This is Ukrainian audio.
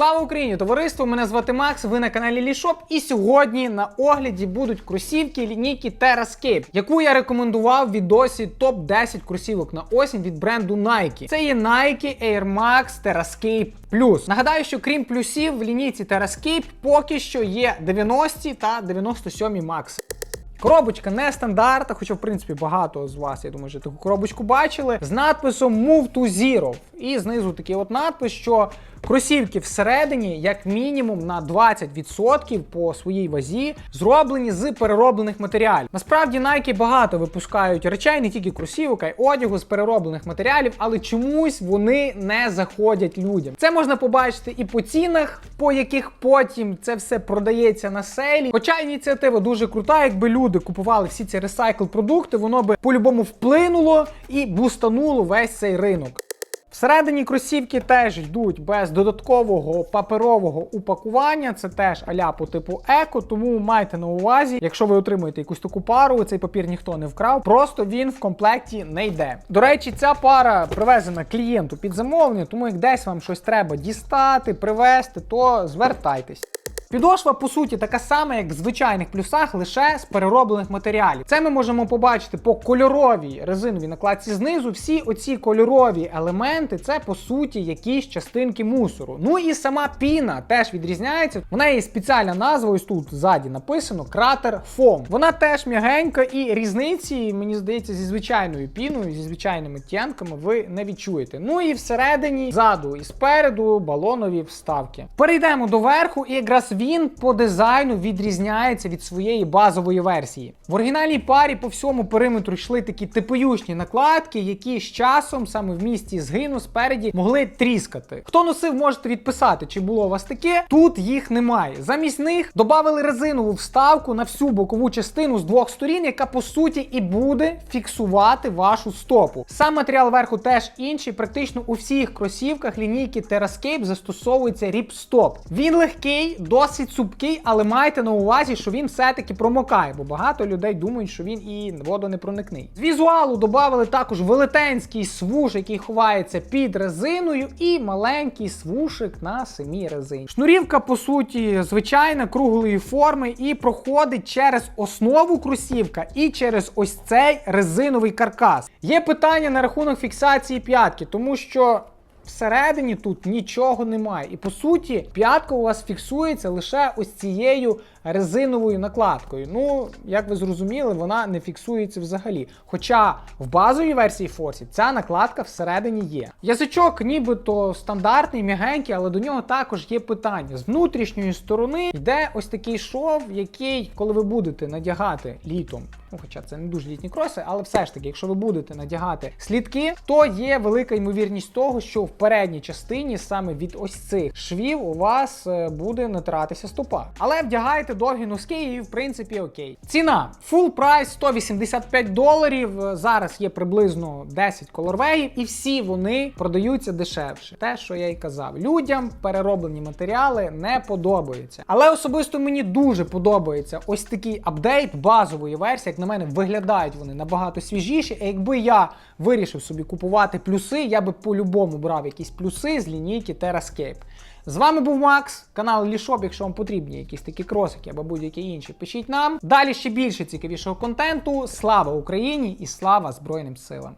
Слава Україні! Товариство! Мене звати Макс. Ви на каналі Лішоп. І сьогодні на огляді будуть кросівки лінійки TerraScape, яку я рекомендував в відосі топ 10 кросівок на осінь від бренду Nike. Це є Nike Air Max TerraScape Plus. Нагадаю, що крім плюсів в лінійці TerraScape поки що є 90 та 97 Max. Коробочка не стандартна, хоча в принципі багато з вас, я думаю, вже таку коробочку бачили, з надписом Move to Zero. І знизу такий от надпис, що кросівки всередині, як мінімум, на 20% по своїй вазі зроблені з перероблених матеріалів. Насправді Nike багато випускають речей, не тільки кросівок, а й одягу з перероблених матеріалів, але чомусь вони не заходять людям. Це можна побачити і по цінах, по яких потім це все продається на сейлі. Хоча ініціатива дуже крута, якби люди купували всі ці ресайкл продукти, воно би по-любому вплинуло і бустануло весь цей ринок. Всередині кросівки теж йдуть без додаткового паперового упакування. Це теж аля по типу еко. Тому майте на увазі, якщо ви отримуєте якусь таку пару, цей папір ніхто не вкрав. Просто він в комплекті не йде. До речі, ця пара привезена клієнту під замовлення, тому як десь вам щось треба дістати, привезти, то звертайтесь. Підошва, по суті, така сама, як в звичайних плюсах, лише з перероблених матеріалів. Це ми можемо побачити по кольоровій резиновій накладці знизу. Всі оці кольорові елементи це по суті якісь частинки мусору. Ну і сама піна теж відрізняється. В неї спеціальна назва, ось тут ззаді написано кратер фом. Вона теж м'ягенька, і різниці, мені здається, зі звичайною піною, зі звичайними тянками ви не відчуєте. Ну і всередині, ззаду і спереду балонові вставки. Перейдемо до верху, і якраз він по дизайну відрізняється від своєї базової версії. В оригінальній парі по всьому периметру йшли такі типуючні накладки, які з часом саме в місті згину спереді могли тріскати. Хто носив, можете відписати, чи було у вас таке. Тут їх немає. Замість них додали резинову вставку на всю бокову частину з двох сторін, яка по суті і буде фіксувати вашу стопу. Сам матеріал верху теж інший. Практично у всіх кросівках лінійки TerraScape застосовується ріпстоп. Він легкий, досить цупкий, але майте на увазі, що він все-таки промокає, бо багато людей думають, що він і водонепроникний. З візуалу додали також велетенський свуш, який ховається під резиною, і маленький свушик на самій резині. Шнурівка, по суті, звичайна круглої форми і проходить через основу кросівка і через ось цей резиновий каркас. Є питання на рахунок фіксації п'ятки, тому що. Всередині тут нічого немає. І по суті, п'ятка у вас фіксується лише ось цією резиновою накладкою. Ну, як ви зрозуміли, вона не фіксується взагалі. Хоча в базовій версії Форсі ця накладка всередині є. Язичок нібито стандартний, м'ягенький, але до нього також є питання. З внутрішньої сторони йде ось такий шов, який, коли ви будете надягати літом. Ну, хоча це не дуже літні кроси, але все ж таки, якщо ви будете надягати слідки, то є велика ймовірність того, що в передній частині саме від ось цих швів у вас е, буде натиратися стопа. Але вдягайте довгі носки і в принципі окей. Ціна full прайс 185 доларів. Е, Зараз є приблизно 10 колорвеїв, і всі вони продаються дешевше. Те, що я й казав, людям перероблені матеріали не подобаються. Але особисто мені дуже подобається ось такий апдейт базової версії. На мене, виглядають вони набагато свіжіші. А якби я вирішив собі купувати плюси, я би по-любому брав якісь плюси з лінійки TerraScape. З вами був Макс, канал Лішоп. Якщо вам потрібні якісь такі кросики або будь-які інші, пишіть нам. Далі ще більше цікавішого контенту. Слава Україні і слава Збройним силам!